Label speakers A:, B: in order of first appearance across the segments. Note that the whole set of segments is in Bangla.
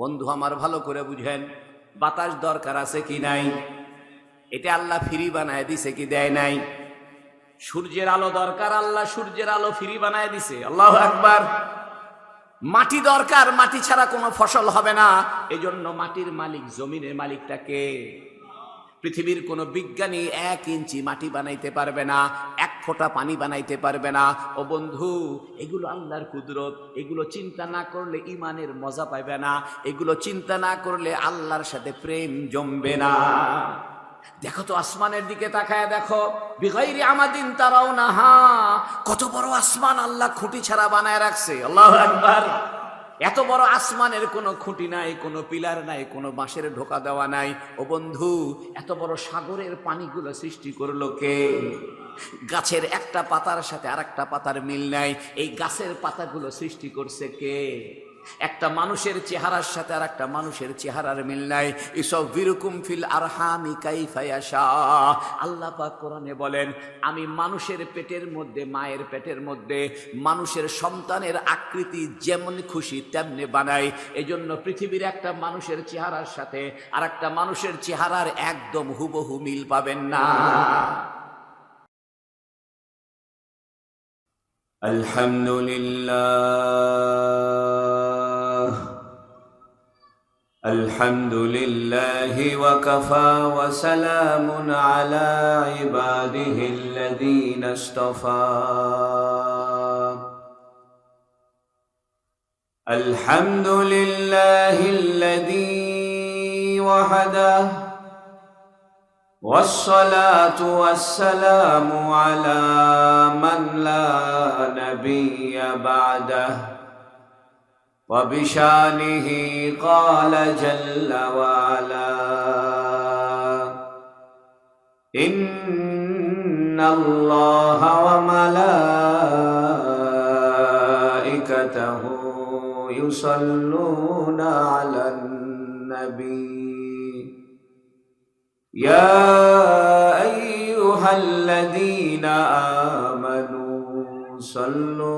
A: বন্ধু আমার ভালো করে বুঝেন, বাতাস দরকার আছে কি নাই? এটা আল্লাহ ফ্রি বানায় দিছে কি দেয় নাই? সূর্যের আলো দরকার, আল্লাহ সূর্যের আলো ফ্রি বানায় দিছে। আল্লাহ একবার মাটি দরকার, মাটি ছাড়া কোনো ফসল হবে না। এজন্য মাটির মালিক, জমিনের মালিকটাকে পৃথিবীর কোনো বিজ্ঞানী এক ইঞ্চি মাটি বানাইতে পারবে না, এক ফোঁটা পানি বানাইতে পারবে না। ও বন্ধু, এগুলো আল্লাহর কুদরত, এগুলো চিন্তা না করলে ইমানের মজা পাইবে না, এগুলো চিন্তা না করলে আল্লাহর সাথে প্রেম জমবে না। দেখো তো আসমানের দিকে তাকায় দেখো, বিগাইরি আমাদিন তারাও না হা কত বড় আসমান আল্লাহ খুঁটি ছাড়া বানায় রাখছে। আল্লাহ একবার এত বড় আসমানের কোনো খুঁটি নাই, কোনো পিলার নাই, কোনো বাঁশের ঢোকা দেওয়া নাই। ও বন্ধু, এত বড় সাগরের পানিগুলো সৃষ্টি করল কে? গাছের একটা পাতার সাথে আর একটা পাতার মিল নাই। এই গাছের পাতাগুলো সৃষ্টি করছে কে? একটা মানুষের চেহারার সাথে আর একটা মানুষের চেহারার মিল নাই এসব বিরকুম ফিল আরহামি কাইফায়াশা আল্লাহ পাক কোরআনে বলেন আমি মানুষের পেটের মধ্যে মায়ের পেটের মধ্যে মানুষের সন্তানের আকৃতি যেমন খুশি তেমনি বানাই এজন্য পৃথিবীর একটা মানুষের চেহারার সাথে আর একটা মানুষের চেহারার একদম হুবহু মিল পাবেন না
B: الحمد لله الحمد لله وكفى وسلام على عباده الذين اصطفى. الحمد لله الذي وحده والصلاة والسلام على من لا نبي بعده. وبشانه قال جل وعلا إن الله وملائكته يصلون على النبي. يا أيها الذين آمنوا صلوا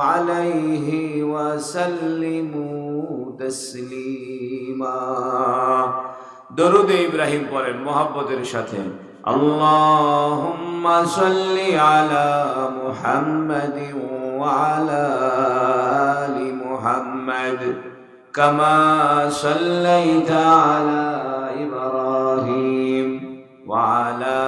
B: عليه وسلموا تسليما درود إبراهيم পড়েন মোহাব্বতের সাথে اللهم صل على محمد وعلى آل محمد كما صليت على إبراهيم وعلى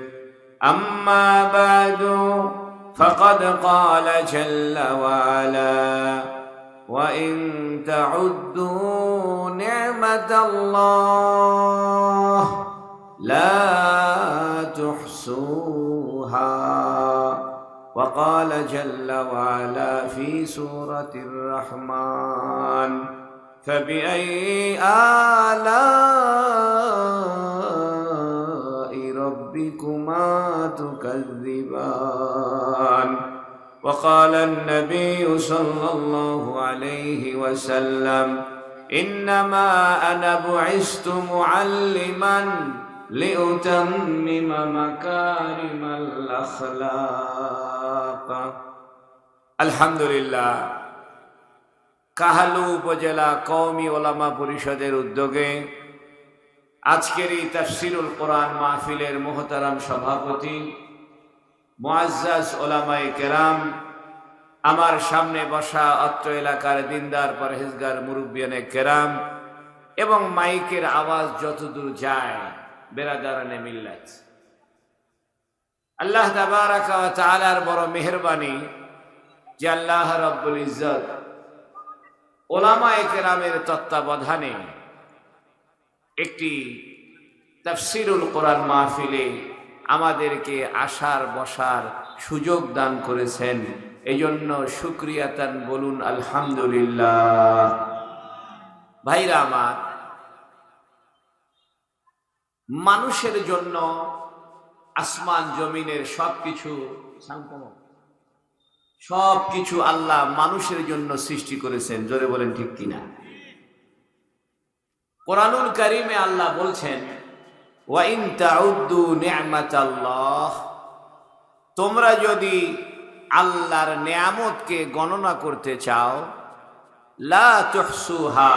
B: أما بعد فقد قال جل وعلا وإن تعدوا نعمة الله لا تحصوها. وقال جل وعلا في سورة الرحمن فبأي آلاء ربكما تكذبان وقال النبي صلى الله عليه وسلم إنما أنا بعثت معلما لأتمم مكارم الأخلاق الحمد لله কাহালু উপজেলা কওমি ওলামা পরিষদের উদ্যোগে আজকের এই তাফসিরুল কোরআন মাহফিলের মোহতারাম সভাপতি, মুআজ্জাজ ওলামাই কেরাম, আমার সামনে বসা অত্র এলাকার দিনদার পরহেজগার মুরব্বিয়ানে কেরাম এবং মাইকের আওয়াজ যতদূর যায়, বেরাদারানে মিল্লাত। আল্লাহ ওয়া বড় মেহেরবানি যে আল্লাহ রব্বুল ইজ্জত ওলামায়ে কেরামের তত্ত্বাবধানে একটি তাফসিরুল কোরআন মাহফিলে আমাদেরকে আসার বসার সুযোগ দান করেছেন। এই জন্য সুক্রিয়াতান বলুন, আলহামদুলিল্লাহ। ভাইরা আমার, মানুষের জন্য আসমান জমিনের সবকিছু সব কিছু আল্লাহ মানুষের জন্য সৃষ্টি করেছেন। জোরে বলেন ঠিক কিনা? কোরআনুল কারিমে আল্লাহ বলছেন ওয়াইন তাউদ্দু নি'মাতাল্লাহ তোমরা যদি আল্লাহর নিয়ামতকে গণনা করতে চাও, লা তুহসুহা,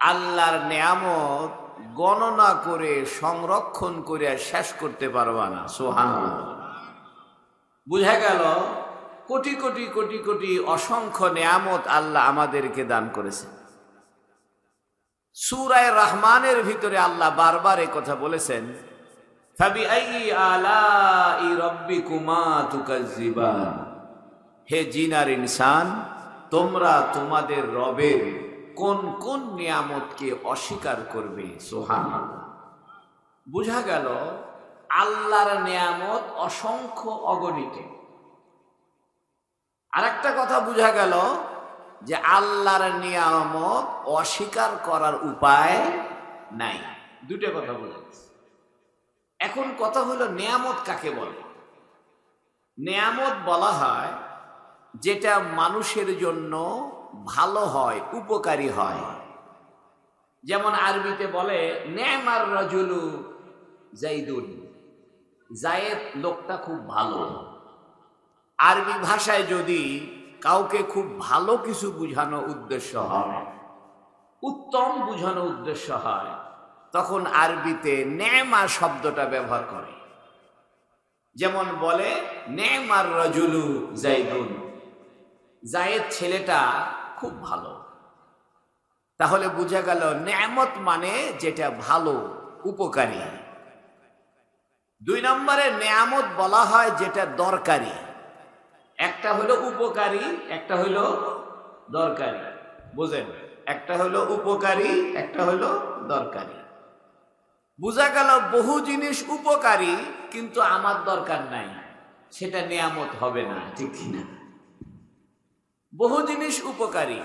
B: আল্লাহর নিয়ামত গণনা করে সংরক্ষণ করে শেষ করতে পারবা না সোহান বুঝা গেল? কোটি কোটি কোটি কোটি অসংখ্য নিয়ামত আল্লাহ আমাদেরকে দান করেছে। সুরায় রহমানের ভিতরে আল্লাহ বারবার এ কথা বলেছেন হে জিন আর ইনসান, তোমরা তোমাদের রবের কোন কোন নিয়ামতকে অস্বীকার করবে? সোহান বুঝা গেল, আল্লাহর নিয়ামত অসংখ্য অগণিত। আরেকটা কথা বুঝা গেল যে আল্লাহর নিয়ামত অস্বীকার করার উপায় নাই। দুটো কথা বলে এখন কথা হলো নিয়ামত কাকে বলে? নিয়ামত বলা হয় যেটা মানুষের জন্য ভালো হয়, উপকারী হয়। যেমন আরবিতে বলে নেমার রজুলু জাইদুন জায়েদ লোকটা খুব ভালো। আরবি ভাষায় যদি কাউকে খুব ভালো কিছু বুঝানো উদ্দেশ্য হয় উত্তম বুঝানো উদ্দেশ্য হয় তখন আরবিতে নেমা শব্দটা ব্যবহার করে। যেমন বলে নেমার রজুলু জাইদুন জায়েদ ছেলেটা খুব ভালো। তাহলে বোঝা গেল নেমত মানে যেটা ভালো উপকারী। দুই নম্বরে নেয়ামত বলা হয় যেটা দরকারি। একটা হলো উপকারী, একটা হলো দরকারি। বুঝেন? একটা হলো উপকারী, একটা হলো দরকারি। বোঝা গেল, বহু জিনিস উপকারী, কিন্তু আমার দরকার নাই। সেটা নিয়ামত হবে না, ঠিক কিনা? বহু জিনিস উপকারী।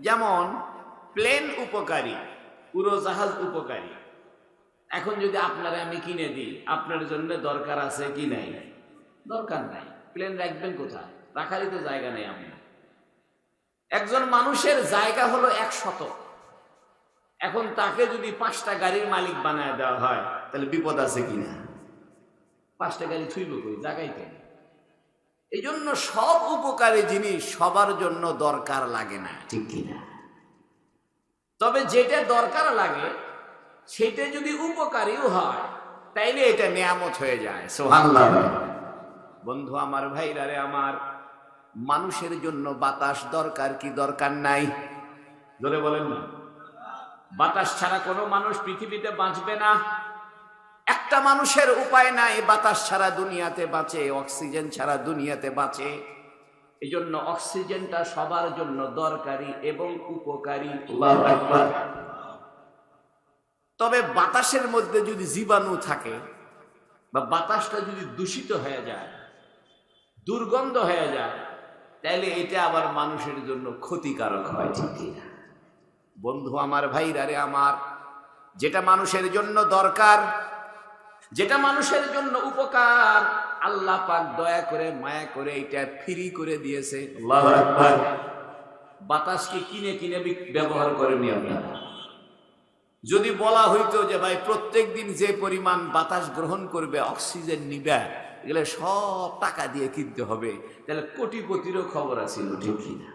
B: যেমন, প্লেন উপকারী, উড়োজাহাজ উপকারী। এখন যদি আপনারা আমি কিনে দিই, আপনার জন্য দরকার আছে কি নাই? দরকার নাই। প্লেন রাখবেন কোথায়? রাখারই তো জায়গা নেই আপনার। একজন মানুষের জায়গা হলো এক শত এখন তাকে যদি পাঁচটা গাড়ির মালিক বানায় দেওয়া হয়, তাহলে বিপদ আছে কিনা? পাঁচটা গাড়ি ছুইব কই? জায়গাই তো এই জন্য সব উপকারী জিনিস সবার জন্য দরকার লাগে না, ঠিক কিনা? তবে যেটা দরকার লাগে, সেটা যদি উপকারীও হয়, তাইলে এটা নিয়ামত হয়ে যায়। সোহান্লাহ বন্ধু আমার ভাইরারে আমার মানুষের জন্য বাতাস দরকার কি দরকার নাই? ধরে বলেন না। বাতাস ছাড়া কোনো মানুষ পৃথিবীতে বাঁচবে না। একটা মানুষের উপায় নাই বাতাস ছাড়া দুনিয়াতে বাঁচে অক্সিজেন ছাড়া দুনিয়াতে বাঁচে। এই জন্য অক্সিজেনটা সবার জন্য দরকারি এবং উপকারী। তবে বাতাসের মধ্যে যদি জীবাণু থাকে বা বাতাসটা যদি দূষিত হয়ে যায় দুর্গন্ধ হয়ে যায় তাহলে এটা আবার মানুষের জন্য ক্ষতিকারক হয় ঠিক কিনা? বন্ধু আমার ভাইরারে আমার যেটা মানুষের জন্য দরকার যেটা মানুষের জন্য উপকার আল্লাহ পাক দয়া করে মায়া করে এটা ফ্রি করে দিয়েছে আল্লাহু আকবার। বাতাসকে কিনে কিনে ব্যবহার করেনি আপনারা যদি বলা হইতো যে ভাই প্রত্যেক দিন যে পরিমাণ বাতাস গ্রহণ করবে অক্সিজেন নিবে এগুলো সব টাকা দিয়ে কিনতে হবে তাহলে কোটিপতিরও খবর আছিল ঠিক কিনা?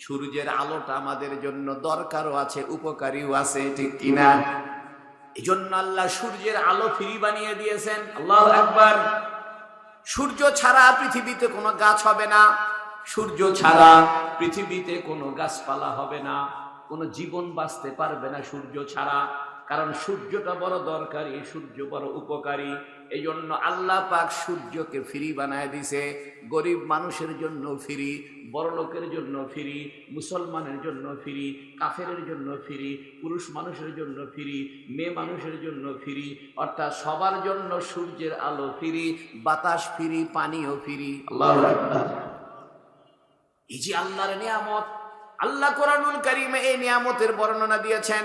B: সূর্যের আলোটা আমাদের জন্য দরকারও আছে উপকারীও আছে ঠিক কিনা? এই জন্য আল্লাহ সূর্যের আলো ফ্রি বানিয়ে দিয়েছেন। আল্লাহ একবার সূর্য ছাড়া পৃথিবীতে কোনো গাছ হবে না। সূর্য ছাড়া পৃথিবীতে কোনো গাছপালা হবে না। কোনো জীবন বাঁচতে পারবে না সূর্য ছাড়া। কারণ সূর্যটা বড় দরকারি সূর্য বড় উপকারী। এই জন্য আল্লাহ পাক সূর্যকে ফ্রি বানায় দিছে। গরিব মানুষের জন্য ফ্রি বড় লোকের জন্য ফ্রি মুসলমানের জন্য ফ্রি কাফেরের জন্য ফ্রি পুরুষ মানুষের জন্য ফ্রি মেয়ে মানুষের জন্য ফ্রি অর্থাৎ সবার জন্য সূর্যের আলো ফ্রি বাতাস ফ্রি পানিও ফ্রি আল্লাহ এই যে আল্লাহর নিয়ামত আল্লাহ কোরআনুল কারিমে এই নিয়ামতের বর্ণনা দিয়েছেন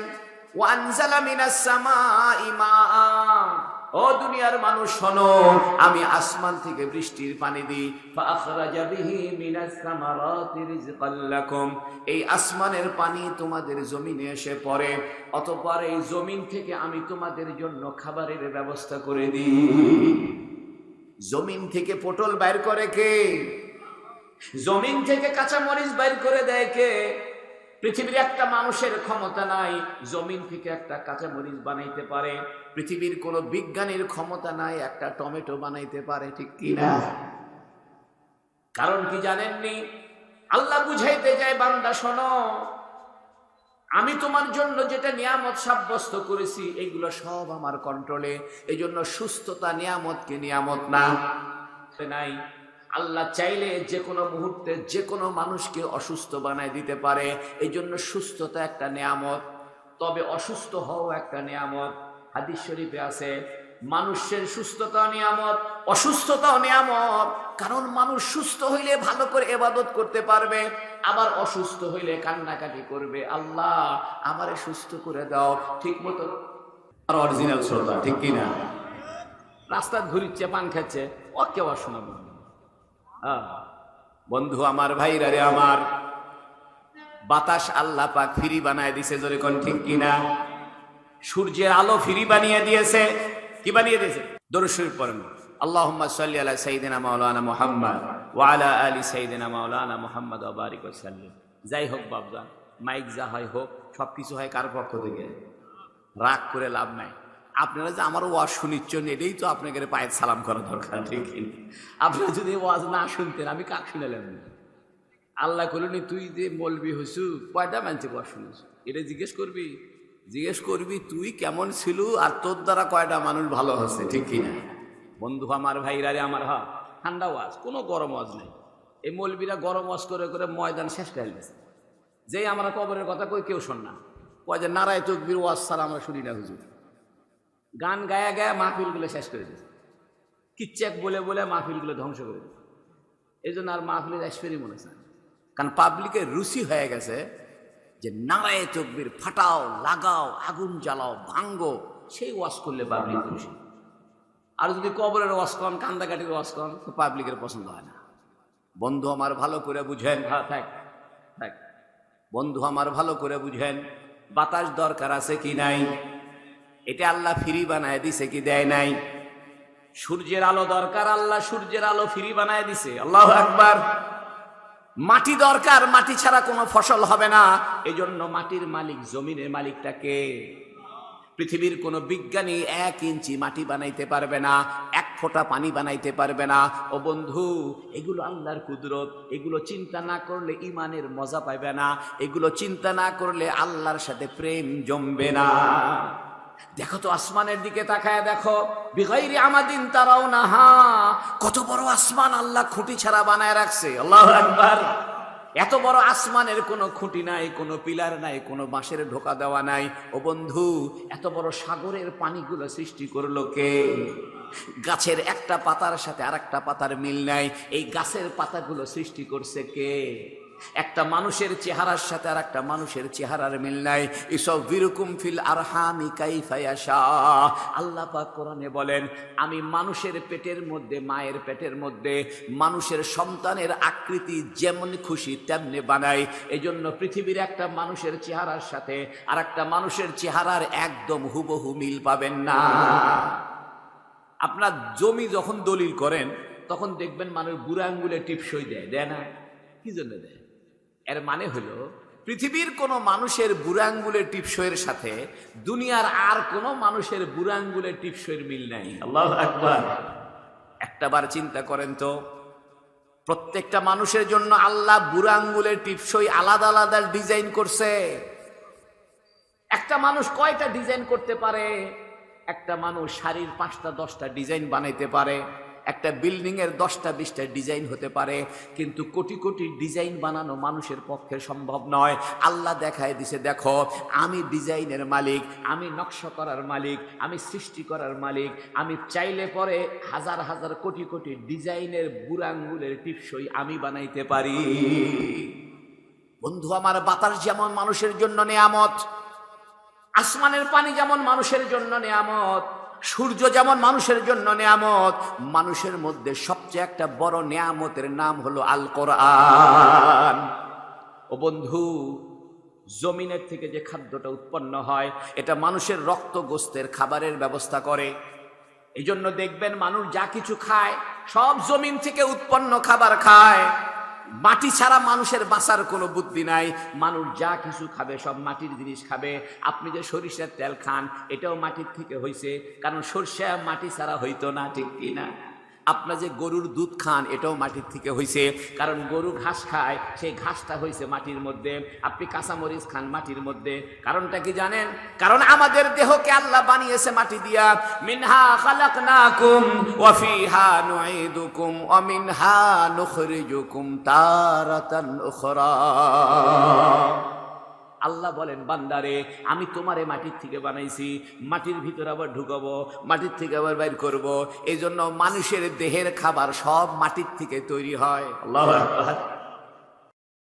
B: ও দুনিয়ার মানুষ, শোনো, আমি আসমান থেকে বৃষ্টির পানি দিই। এই আসমানের পানি তোমাদের জমিনে এসে পড়ে, অতঃপর এই জমিন থেকে আমি তোমাদের জন্য খাবারের ব্যবস্থা করে দিই। জমিন থেকে পটল বাইর করে কে? জমিন থেকে কাঁচা মরিচ বাইর করে দেয় কে? পৃথিবীর একটা মানুষের ক্ষমতা নাই জমিন থেকে একটা কাঁচা মরিচ বানাইতে পারে। পৃথিবীর কোনো বিজ্ঞানীর ক্ষমতা নাই একটা টমেটো বানাইতে পারে ঠিক কি না? কারণ কি জানেননি? আল্লাহ বুঝাইতে যায় বান্দা শোনো আমি তোমার জন্য যেটা নিয়ামত সাব্যস্ত করেছি এগুলো সব আমার কন্ট্রোলে এই জন্য সুস্থতা নিয়ামতকে নিয়ামত না। নাই। আল্লাহ চাইলে যে কোনো মুহূর্তে যে কোনো মানুষকে অসুস্থ বানায় দিতে পারে। এই জন্য সুস্থতা একটা নিয়ামত। তবে অসুস্থ হওয়া একটা নিয়ামত। হাদিস শরীফে আছে মানুষের সুস্থতা নিয়ামত অসুস্থতাও নিয়ামত। কারণ মানুষ সুস্থ হইলে ভালো করে এবাদত করতে পারবে আবার অসুস্থ হইলে কান্নাকাটি করবে। আল্লাহ আমারে সুস্থ করে দাও। ঠিক মতো
A: আর অরিজিনাল শ্রোতা ঠিক কি না
B: রাস্তা ঘুরিচ্ছে পান খাচ্ছে ও কেউ আর শোনাবো না। হ্যাঁ। বন্ধু আমার ভাইরা রে আমার, বাতাস আল্লাহ পাক ফিরি বানায় দিছে, জোরে কোন ঠিক কিনা? সূর্যের আলো ফিরি বানিয়ে দিয়েছে, কি বানিয়ে দিয়েছে? দরুদ পড়েন। আল্লাহুম্মা সাল্লি আলা সাইয়্যিদিনা মাওলানা মুহাম্মদ ওয়া আলা আলি সাইয়্যিদিনা মাওলানা মুহাম্মদ ওয়া বারিক ওয়া যাই হোক বাবজা মাইক যা হয় হোক, সবকিছু হয় কার পক্ষ থেকে। রাগ করে লাভ নাই। আপনারা যে আমার ওয়াজ শুনিচ্ছেন এটাই তো আপনাকে পায়ের সালাম করা দরকার, ঠিক আপনারা যদি ওয়াজ না শুনতেন, আমি কাক শুনালাম না। আল্লাহ করলেনি তুই যে মলবি হইছু কয়টা মানছে ওয়াজ শুনেছ? এটা জিজ্ঞেস করবি? জিজ্ঞেস করবি, তুই কেমন ছিল আর তোর দ্বারা কয়টা মানুষ ভালো হচ্ছে ঠিক কি না? বন্ধু আমার ভাইরা রে আমার হা ঠান্ডা ওয়াজ, কোনো গরম ওয়াজ নেই। এই মলবিরা গরম ওয়াজ করে করে ময়দান শেষ করে দিয়েছে। যেই আমরা কবরের কথা কই, কেউ শোন না। কয় যে, নারায় তকবির ওয়াজ ছাড়া আমরা শুনি না হুজুর। গান গায়া গায়া মাহফিলগুলো শেষ করে দিয়েছে। কিচ্চাক বলে বলে মাহফিলগুলো ধ্বংস করে দিয়েছে। এই জন্য আর মাহফিলের আসফেরই মনে হয় কারণ পাবলিকের রুচি হয়ে গেছে যে নারায় তকবির ফাটাও লাগাও আগুন জ্বালাও ভাঙ্গো সেই ওয়াশ করলে পাবলিক খুশি। আর যদি কবরের ওয়াশ কন কান্দাকাটির ওয়াশ কন তো পাবলিকের পছন্দ হয় না। বন্ধু আমার ভালো করে বুঝেন। হ্যাঁ থাক থাক। বন্ধু আমার ভালো করে বুঝেন বাতাস দরকার আছে কি নাই? এটা আল্লাহ ফ্রি বানায় দিছে কি দেয় নাই? সূর্যের আলো দরকার, আল্লাহ সূর্যের আলো ফ্রি বানায় দিছে। আল্লাহ একবার মাটি দরকার, মাটি ছাড়া কোনো ফসল হবে না। এজন্য মাটির মালিক, জমিনের মালিকটাকে পৃথিবীর কোনো বিজ্ঞানী এক ইঞ্চি মাটি বানাইতে পারবে না, এক ফোঁটা পানি বানাইতে পারবে না। ও বন্ধু, এগুলো আল্লাহর কুদরত। এগুলো চিন্তা না করলে ইমানের মজা পাইবে না। এগুলো চিন্তা না করলে আল্লাহর সাথে প্রেম জমবে না। দেখো তো আসমানের দিকে তাকায় দেখো। বিগাইরি আমাদিন তারাও না হা কত বড় আসমান আল্লাহ খুঁটি ছাড়া বানায় রাখছে। আল্লাহ একবার এত বড় আসমানের কোনো খুঁটি নাই, কোনো পিলার নাই, কোনো বাঁশের ঢোকা দেওয়া নাই। ও বন্ধু, এত বড় সাগরের পানিগুলো সৃষ্টি করল কে? গাছের একটা পাতার সাথে আর একটা পাতার মিল নাই। এই গাছের পাতাগুলো সৃষ্টি করছে কে? একটা মানুষের চেহারার সাথে আর একটা মানুষের চেহারার মিল নাই। এসব বিরকুম ফিল আরহামি কাইফায়াশা আল্লাহ পাক কোরআনে বলেন, আমি মানুষের পেটের মধ্যে, মায়ের পেটের মধ্যে, মানুষের সন্তানের আকৃতি যেমন খুশি তেমনি বানাই। এজন্য পৃথিবীর একটা মানুষের চেহারার সাথে আর একটা মানুষের চেহারার একদম হুবহু মিল পাবেন না। আপনার জমি যখন দলিল করেন, তখন দেখবেন মানুষ বুড়া আঙ্গুলে টিপসই দেয় দেয় না? কি জন্য দেয়? এর মানে হলো পৃথিবীর কোনো মানুষের বুড়া আঙ্গুলের টিপসইয়ের সাথে দুনিয়ার আর কোনো মানুষের বুড়া আঙ্গুলের টিপসইয়ের মিল নাই। আল্লাহ আকবার। একটাবার চিন্তা করেন তো প্রত্যেকটা মানুষের জন্য আল্লাহ বুড়া আঙ্গুলের টিপসই আলাদা আলাদা ডিজাইন করছে। একটা মানুষ কয়টা ডিজাইন করতে পারে? একটা মানুষ শাড়ির পাঁচটা দশটা ডিজাইন বানাইতে পারে।
A: একটা বিল্ডিং এর দশটা বিশটা ডিজাইন হতে পারে, কিন্তু কোটি কোটি ডিজাইন বানানো মানুষের পক্ষে সম্ভব নয়। আল্লাহ দেখায় দিছে, দেখো, আমি ডিজাইনের মালিক, আমি নকশা করার মালিক, আমি সৃষ্টি করার মালিক, আমি চাইলে পরে হাজার হাজার কোটি কোটি ডিজাইনের বুড়াঙ্গুলের টিপসই আমি বানাইতে পারি। বন্ধু, আমার বাতাস যেমন মানুষের জন্য নেয়ামত, আসমানের পানি যেমন মানুষের জন্য নেয়ামত সূর্য যেমন মানুষের জন্য নেয়ামত, মানুষের মধ্যে সবচেয়ে একটা বড় নেয়ামতের নাম হলো আল কোরআন ও বন্ধু, জমিনের থেকে যে খাদ্যটা উৎপন্ন হয়, এটা মানুষের রক্ত গোস্তের খাবারের ব্যবস্থা করে। এই জন্য দেখবেন মানুষ যা কিছু খায়, সব জমিন থেকে উৎপন্ন খাবার খায়। মাটি ছাড়া মানুষের বাঁচার কোনো বুদ্ধি নাই। মানুষ যা কিছু খাবে, সব মাটির জিনিস খাবে। আপনি যে সরিষার তেল খান, এটাও মাটির থেকে হয়েছে কারণ সরষা মাটি ছাড়া হইতো না, ঠিক কিনা আপনার যে গরুর দুধ খান, এটাও মাটির থেকে হয়েছে কারণ গরু ঘাস খায়, সেই ঘাসটা হয়েছে মাটির মধ্যে। আপনি কাঁচামরিচ খান মাটির মধ্যে। কারণটা কি জানেন? কারণ আমাদের দেহকে আল্লাহ বানিয়েছে মাটি দিয়া। মিনহা খালাকনাকুম ওয়া ফিহা নুঈদুকুম ওয়া মিনহা নুখরিজুকুম তারাতান উখরা। আল্লাহ বলেন, বান্দারে, আমি তোমারে মাটির থেকে বানাইছি, মাটির ভিতরে আবার ঢুকাবো, মাটির থেকে আবার বাইর করব এই জন্য মানুষের দেহের খাবার সব মাটির থেকে তৈরি হয় আল্লাহ।